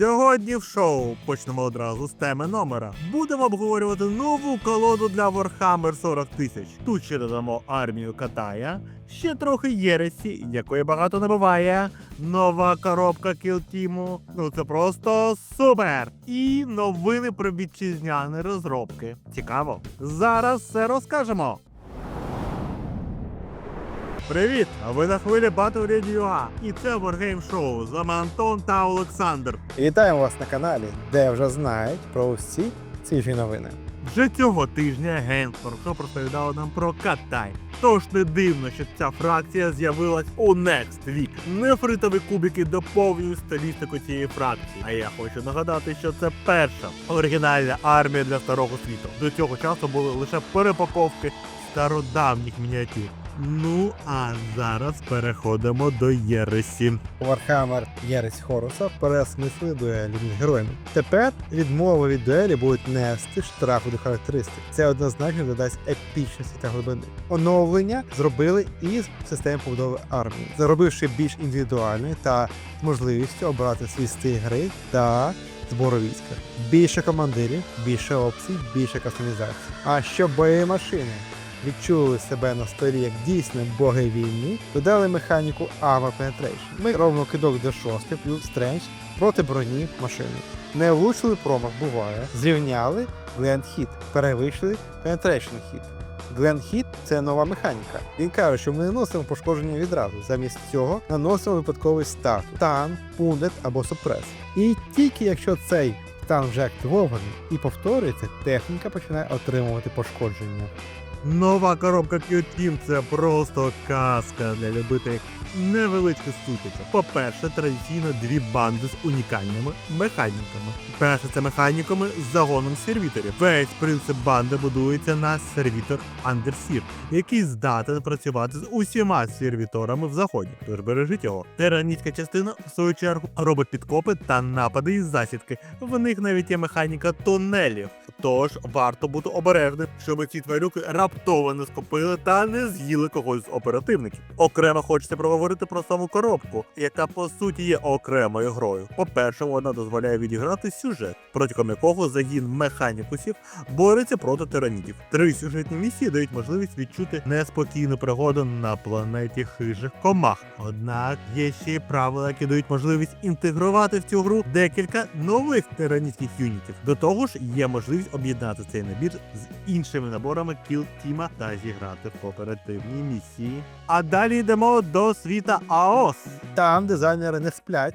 Сьогодні в шоу почнемо одразу з теми номера. Будемо обговорювати нову колоду для Warhammer 40 тисяч. Тут ще додамо армію Катая, ще трохи Єресі, якої багато не буває. Нова коробка кілтіму. Ну це просто супер! І новини про вітчизняні розробки. Цікаво. Зараз все розкажемо. Привіт! А ви на хвилі Battle Radio A. І це Wargame Show. З вами Антон та Олександр. І Вітаємо вас на каналі, де вже знають про всі свіжі новини. Вже цього тижня Генспор розповідав нам про Катай. Тож не дивно, що ця фракція з'явилась у Next Week. Нефритові кубики доповнюють стилістику цієї фракції. А я хочу нагадати, що це перша оригінальна армія для старого світу. До цього часу були лише перепаковки стародавніх мініатюр. Ну а зараз переходимо до Єресі. Warhammer Єресь Хоруса переосмислили дуелі між героями. Тепер відмови від дуелі будуть нести штрафи до характеристик. Це однозначно додасть епічності та глибини. Оновлення зробили із системи побудови армії, заробивши більш індивідуальною та можливістю обрати свій стиль гри та збору війська. Більше командирів, більше опцій, більше кастомізацій. А щоб бойові машини відчули себе на столі як дійсно боги війни, додали механіку Armor Penetration. Ми робимо кидок до 6 плюс стрендж проти броні машини. Не влучили промах буває. Зрівняли Grand Hit, перевищили Penetration Hit. Grand Hit – це нова механіка. Він каже, що ми не наносимо пошкодження відразу. Замість цього наносимо випадковий статус, тан, пундет або супрес. І тільки якщо цей стан вже активований і повторюється, техніка починає отримувати пошкодження. Нова коробка Q-Team – це просто казка для любителів невеличких сутичок. По-перше, традиційно дві банди з унікальними механіками. Перше це механіками з загоном сервіторів. Весь принцип банди будується на сервітор Андерсір, який здатен працювати з усіма сервіторами в заході. Тож бережіть його. Тиранітська частина, в свою чергу, робить підкопи та напади із засідки. В них навіть є механіка тунелів. Тож варто бути обережним, щоб ці тварюки раптово не скопили та не з'їли когось з оперативників. Окремо хочеться проговорити про саму коробку, яка по суті є окремою грою. По-перше, вона дозволяє відіграти сюжет, протягом якого загін механікусів бореться проти тиранітів. Три сюжетні місії дають можливість відчути неспокійну пригоду на планеті хижих комах. Однак є ще й правила, які дають можливість інтегрувати в цю гру декілька нових тиранітських юнітів. До того ж, є можливість об'єднати цей набір з іншими наборами кіл Тіма та зіграти в кооперативній місії. А далі йдемо до світа АОС. Там дизайнери не сплять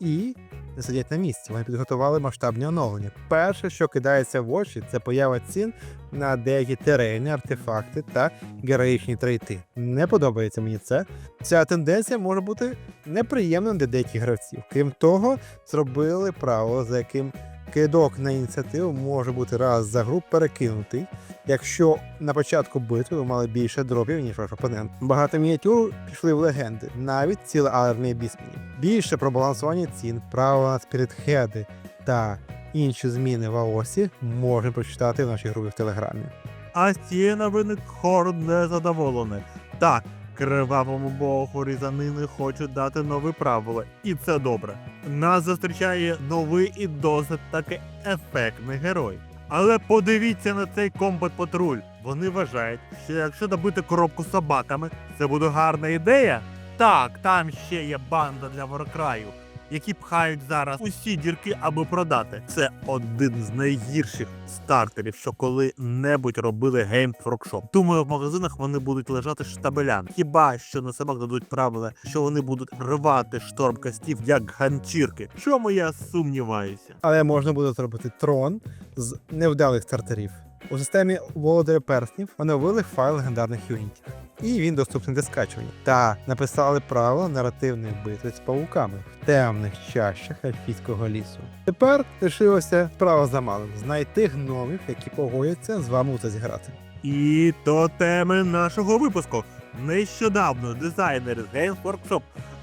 і не сидять на місці. Вони підготували масштабні оновлення. Перше, що кидається в очі, це поява цін на деякі терени, артефакти та героїчні трейти. Не подобається мені це. Ця тенденція може бути неприємною для деяких гравців. Крім того, зробили правило, за яким кидок на ініціативу може бути раз за гру перекинутий, якщо на початку битви ви мали більше дропів, ніж ваш опонент. Багато мініатюр пішли в легенди, навіть ціла армія бісменів. Більше про балансування цін, правила на спіритхеди та інші зміни в АОСі можна прочитати в нашій групі в Телеграмі. А з цієї новини Хорд не задоволений. Так, кривавому богу різанини хочуть дати нові правила, і це добре. Нас зустрічає новий і досить таки ефектний герой. Але подивіться на цей комбат патруль. Вони вважають, що якщо добити коробку собаками, це буде гарна ідея. Так, там ще є банда для Воркраю, які пхають зараз усі дірки, аби продати. Це один з найгірших стартерів, що коли-небудь робили Games Workshop. Думаю, в магазинах вони будуть лежати штабелями. Хіба що на собак дадуть правила, що вони будуть рвати шторм кастів як ганчірки. Чому я сумніваюся? Але можна буде зробити трон з невдалих стартерів. У системі Володаря Перснів оновили файл легендарних юнітів, і він доступний для скачування. Та написали правила наративної битви з павуками в темних чащах ельфійського лісу. Тепер лишилося справа за малим знайти гномів, які погодяться з вами у це зіграти. І до теми нашого випуску. Нещодавно дизайнери з Games Workshop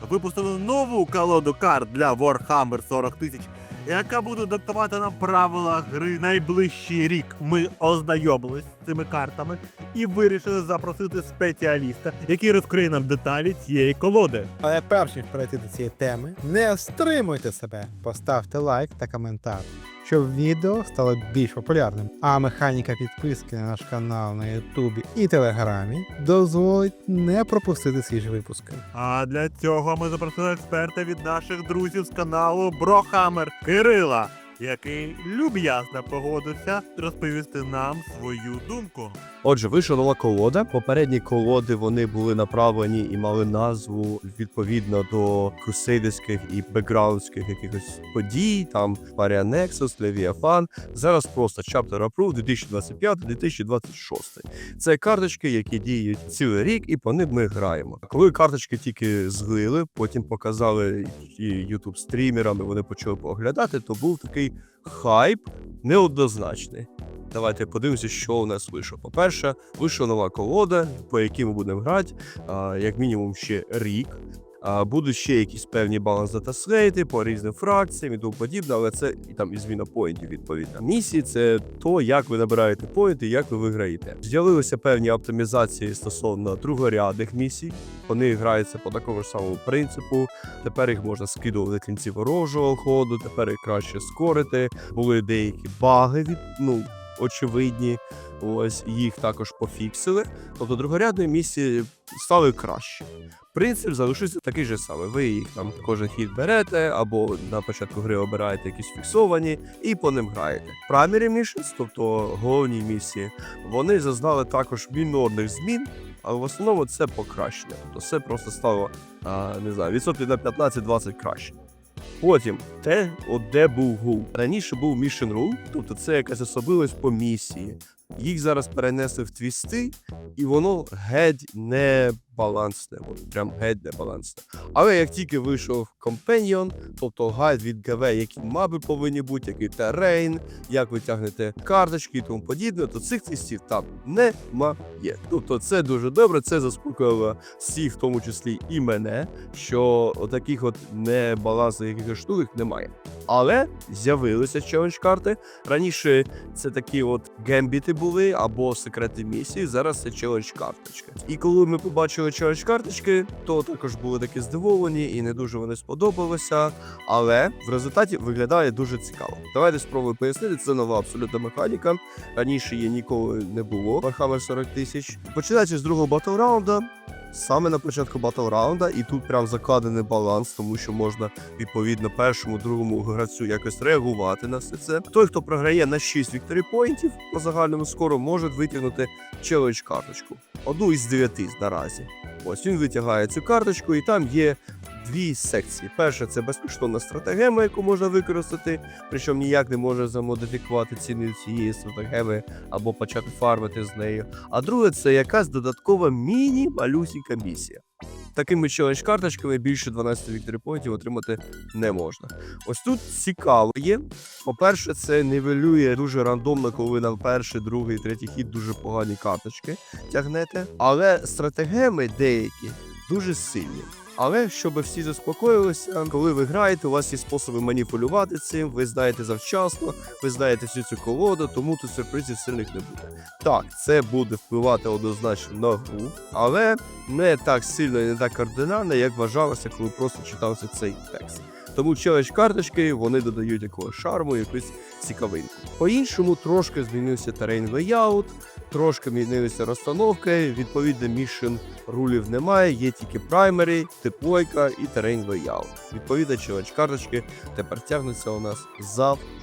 випустили нову колоду карт для Warhammer 40 тисяч, яка буде диктувати нам правила гри найближчий рік. Ми ознайомились з цими картами і вирішили запросити спеціаліста, який розкриє нам деталі цієї колоди. Але перш ніж перейти до цієї теми, не стримуйте себе, поставте лайк та коментар, щоб відео стало більш популярним. А механіка підписки на наш канал на Ютубі і Телеграмі дозволить не пропустити свіжі випуски. А для цього ми запросили експерта від наших друзів з каналу Брохамер Кирила, який люб'язно погодився розповісти нам свою думку. Отже, вийшла колода. Попередні колоди вони були направлені і мали назву відповідно до крусейдерських і бекграундських якихось подій. Там Парія Nexus, Leviathan. Зараз просто Chapter Approved 2025-2026. Це карточки, які діють цілий рік, і по ним ми граємо. Коли карточки тільки зглили, потім показали і YouTube стрімерам, і вони почали поглядати, то був такий хайп неоднозначний. Давайте подивимося, що у нас вийшло. По-перше, вийшла нова колода, по якій ми будемо грати, як мінімум ще рік. А, будуть ще якісь певні баланс датаслейти по різним фракціям і тому подібне, але це і там і зміна поінтів відповідно. Місії це то, як ви набираєте поінти, як ви виграєте. З'явилися певні оптимізації стосовно другорядних місій. Вони граються по такому ж самому принципу. Тепер їх можна скидувати кінці ворожого ходу, тепер їх краще скорити. Були деякі баги від ну очевидні. Ось їх також пофіксили. Тобто другорядної місії стали краще. Принцип залишився такий же самий. Ви їх там кожен хід берете, або на початку гри обираєте якісь фіксовані і по ним граєте. Primary missions, тобто головні місії, вони зазнали також мінорних змін, але в основному це покращення. Тобто все просто стало а, не знаю, відсотків на 15-20 краще. Потім те, от де був гул. Раніше був мішен рул, тобто це якась особливість по місії. Їх зараз перенесли в твісти, і воно геть не балансне. От прям геть не балансне. Але як тільки вийшов Companion, тобто гайд від ГВ, які маби повинні бути, який терейн, як ви тягнете карточки і тому подібне, то цих твістів там немає. Тобто це дуже добре, це заспокоїло всіх, в тому числі і мене, що таких от небалансних штук немає. Але з'явилися челендж карти. Раніше це такі от гембіти були або секрети місії. Зараз це челендж карточки. І коли ми побачили челендж карточки, то також були такі здивовані і не дуже вони сподобалися. Але в результаті виглядає дуже цікаво. Давайте спробую пояснити. Це нова абсолютна механіка. Раніше її ніколи не було. Warhammer 40 тисяч. Починаючи з другого батл раунда. Саме на початку батл раунда, і тут прям закладений баланс, тому що можна відповідно першому, другому гравцю якось реагувати на все це. Той, хто програє на 6 вікторі поінтів по загальному скору, може витягнути челендж карточку. Одну із дев'яти наразі. Ось він витягає цю карточку, і там є дві секції. Перша це безкоштовна стратегема, яку можна використати, причому ніяк не може замодифікувати ціни цієї стратегеми або почати фармити з нею. А друге, це якась додаткова міні-малюсінька місія. Такими челендж карточками більше 12 вікторі поінтів отримати не можна. Ось тут цікаво є. По-перше, це нівелює дуже рандомно, коли ви на перший, другий, третій хід дуже погані карточки тягнете. Але стратегеми деякі дуже сильні. Але щоб всі заспокоїлися, коли ви граєте, у вас є способи маніпулювати цим, ви знаєте завчасно, ви знаєте всю цю колоду, тому тут сюрпризів сильних не буде. Так, це буде впливати однозначно на гру, але не так сильно і не так кардинально, як вважалося, коли просто читався цей текст. Тому челендж карточки вони додають якогось шарму, якусь цікавинку. По-іншому трошки змінився терейн лейаут, трошки змінилися розстановки. Відповідно, мішен рулів немає, є тільки праймери, теплойка і терейн лоял. Відповідно, чувач карточки тепер тягнуться у нас завжди.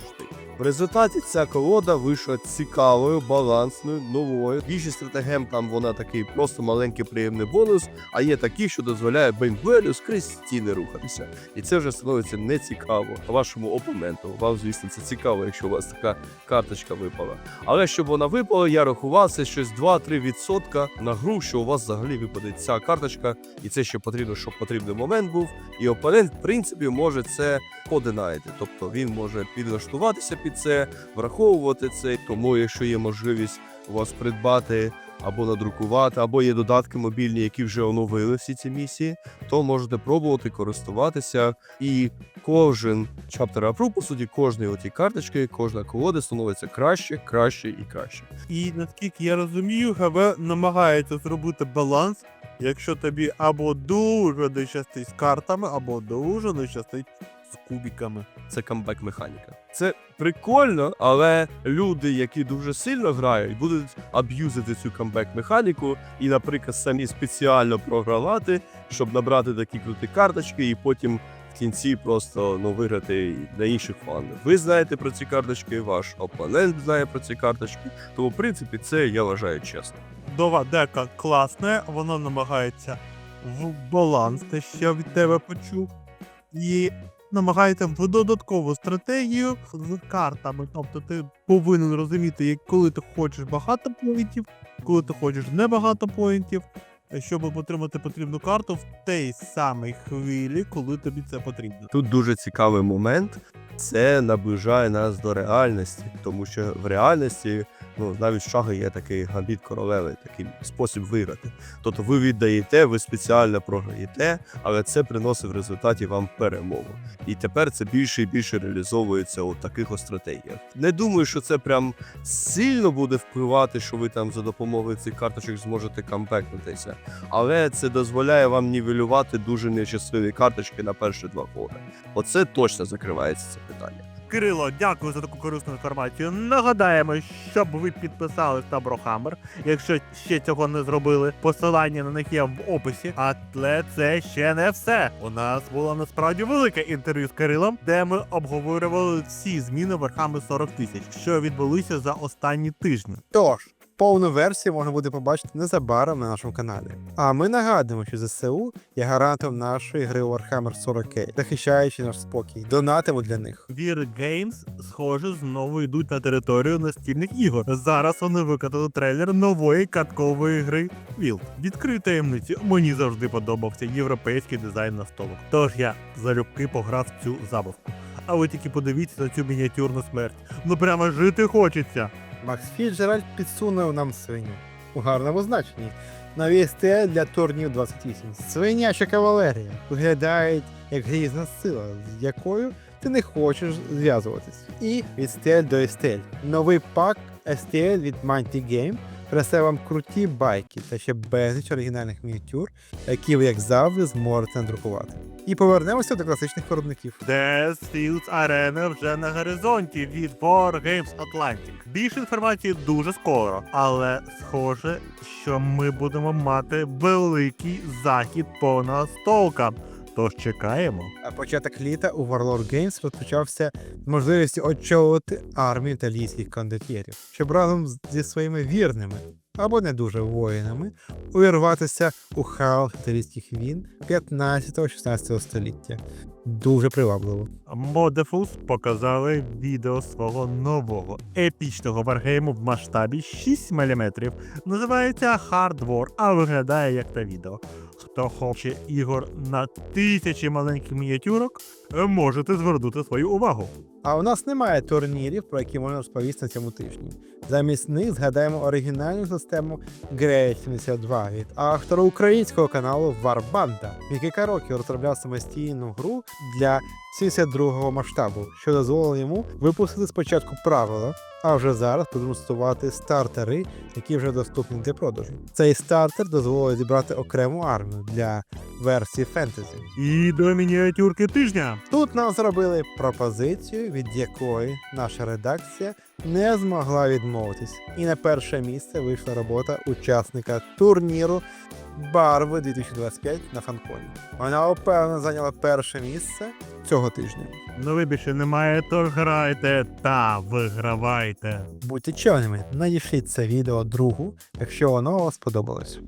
В результаті ця колода вийшла цікавою, балансною, новою. Більшість стратегем там вона такий просто маленький приємний бонус, а є такі, що дозволяє бейнблелю скрізь стіни рухатися. І це вже становиться нецікаво вашому опоненту. Вам, звісно, це цікаво, якщо у вас така карточка випала. Але щоб вона випала, я рахував це щось 2-3% на гру, що у вас взагалі випаде ця карточка, і це ще потрібно, щоб потрібний момент був. І опонент, в принципі, може це подинайти. Тобто він може підлаштуватися під це, враховувати це. Тому, якщо є можливість у вас придбати або надрукувати, або є додатки мобільні, які вже оновили всі ці місії, то можете пробувати користуватися. І кожен чаптер апру, по суті, кожної оті карточки, кожна колода становиться краще, краще і краще. І наскільки я розумію, ГВ намагається зробити баланс, якщо тобі або дуже не щастить з картами, або дуже не щастить з кубіками. Це камбек механіка. Це прикольно, але люди, які дуже сильно грають, будуть аб'юзити цю камбек механіку і, наприклад, самі спеціально програвати, щоб набрати такі круті карточки, і потім в кінці просто ну, виграти на інших фанах. Ви знаєте про ці карточки, ваш опонент знає про ці карточки. Тому, в принципі, це я вважаю чесно. Нова дека класне, воно намагається в баланс, те, що я від тебе почув, і намагається в додаткову стратегію з картами. Тобто ти повинен розуміти, як коли ти хочеш багато поінтів, коли ти хочеш небагато поінтів, щоб отримати потрібну карту в тій самій хвилі, коли тобі це потрібно. Тут дуже цікавий момент. Це наближає нас до реальності, тому що в реальності ну навіть в шахи є такий гамбіт королеви, такий спосіб виграти. Тобто ви віддаєте, ви спеціально програєте, але це приносить в результаті вам перемогу. І тепер це більше і більше реалізовується у таких стратегіях. Не думаю, що це прям сильно буде впливати, що ви там за допомогою цих карточок зможете камбекнутися, але це дозволяє вам нівелювати дуже нещасливі карточки на перші два кола. Оце точно закривається це питання. Кирило, дякую за таку корисну інформацію. Нагадаємо, щоб ви підписались на Брохаммер, якщо ще цього не зробили. Посилання на них є в описі. Але це ще не все. У нас було насправді велике інтерв'ю з Кирилом, де ми обговорювали всі зміни верхами 40 тисяч, що відбулися за останні тижні. Тож, повну версію можна буде побачити незабаром на нашому каналі. А ми нагадуємо, що ЗСУ є гарантом нашої гри Warhammer 40K, захищаючи наш спокій. Донатимо для них. Вір Games, схоже, знову йдуть на територію настільних ігор. Зараз вони викатали трейлер нової каткової гри Wild. Відкрию таємниці. Мені завжди подобався європейський дизайн настолок. Тож я залюбки пограв цю забавку. А ви тільки подивіться на цю мініатюрну смерть. Ну прямо жити хочеться. Макс Фіджеральд підсунув нам свиню. У гарному значенні. Нові стиль для турнів 28. Свиняча кавалерія. Виглядають як грізна сила, з якою ти не хочеш зв'язуватись. І від стель до естель. Новий пак STL від Mighty Game принесе вам круті байки та ще безліч оригінальних мініатюр, які ви, як завжди, зможете надрукувати. І повернемося до класичних виробників. Death Fields Arena вже на горизонті від War Games Atlantic. Більше інформації дуже скоро, але схоже, що ми будемо мати великий захід по настолкам. Тож чекаємо. А початок літа у Warlord Games розпочався з можливістю очолити армію італійських кондотєрів, щоб разом зі своїми вірними або не дуже воїнами увірватися у хаос італійських війн 15-16 століття. Дуже привабливо. Modefus показали відео свого нового епічного варгейму в масштабі 6 мм. Називається Hard War, а виглядає як та відео. Хто хоче ігор на тисячі маленьких мініатюрок, можете звернути свою увагу. А у нас немає турнірів, про які можна розповісти на цьому тижні. Замість них згадаємо оригінальну систему Great 72 від автора українського каналу Варбанда, який кілька років розробляв самостійну гру для 72-го масштабу, що дозволило йому випустити спочатку правила, а вже зараз продемонструвати стартери, які вже доступні для продажу. Цей стартер дозволить зібрати окрему армію для версії фентезі. І до мініатюрки тижня. Тут нам зробили пропозицію, від якої наша редакція не змогла відмовитись. І на перше місце вийшла робота учасника турніру Барви 2025 на фанконі. Вона опевнено зайняла перше місце цього тижня. Ну більше немає, тож грайте та вигравайте. Будьте чемними, надішліть це відео другу, якщо воно вам сподобалось.